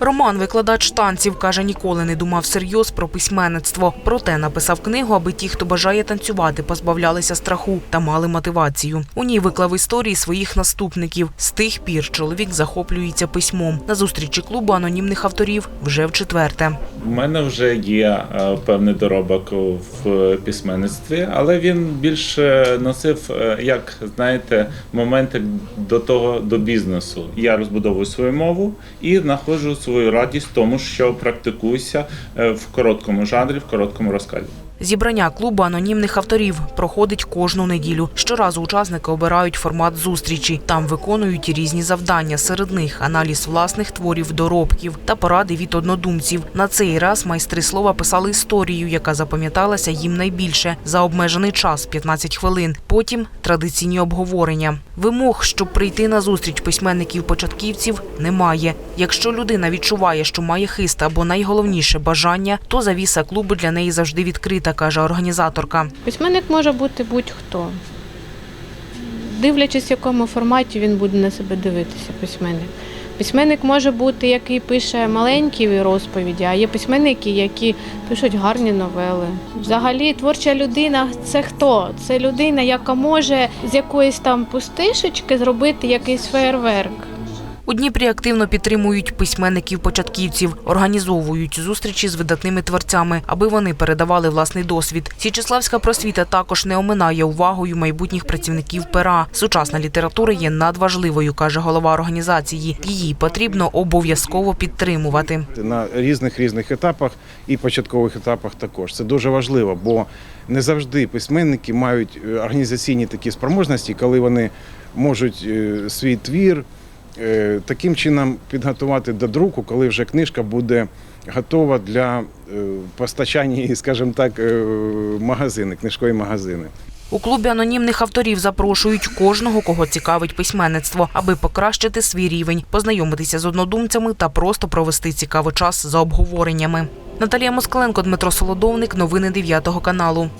Роман, викладач танців, каже, ніколи не думав серйоз про письменництво. Проте написав книгу, аби ті, хто бажає танцювати, позбавлялися страху та мали мотивацію. У ній виклав історії своїх наступників. З тих пір чоловік захоплюється письмом. На зустрічі клубу анонімних авторів вже в четверте. У мене вже є е, певний доробок в письменництві, але він більше носив, е, як знаєте, моменти до того до бізнесу. Я розбудовую свою мову і знаходжу свою радість тому, що практикуюся е, в короткому жанрі, в короткому розказі. Зібрання клубу анонімних авторів проходить кожну неділю. Щоразу учасники обирають формат зустрічі. Там виконують різні завдання. Серед них аналіз власних творів, доробків та поради від однодумців. На цей раз майстри слова писали історію, яка запам'яталася їм найбільше за обмежений час 15 хвилин. Потім традиційні обговорення. Вимог, щоб прийти на зустріч письменників-початківців, немає. Якщо людина відчуває, що має хист або найголовніше бажання, то завіса клубу для неї завжди відкрита, каже організаторка. Письменник може бути будь-хто. Дивлячись, в якому форматі він буде на себе дивитися, письменник. Письменник може бути, який пише маленькі розповіді, а є письменники, які пишуть гарні новели. Взагалі, творча людина це хто? Це людина, яка може з якоїсь там пустишечки зробити якийсь феєрверк. У Дніпрі активно підтримують письменників-початківців, організовують зустрічі з видатними творцями, аби вони передавали власний досвід. Січеславська просвіта також не оминає увагою майбутніх працівників пера. Сучасна література є надважливою, каже голова організації. Її потрібно обов'язково підтримувати. на різних різних етапах і початкових етапах також. Це дуже важливо, бо не завжди письменники мають е, організаційні такі спроможності, коли вони можуть е, свій твір таким чином підготувати до друку, коли вже книжка буде готова для е, постачання, скажімо так, е, магазини, книжкові магазини. У клубі анонімних авторів запрошують кожного, кого цікавить письменництво, аби покращити свій рівень, познайомитися з однодумцями та просто провести цікавий час за обговореннями. Наталія Москаленко, Дмитро Солодовник. Новини 9 каналу.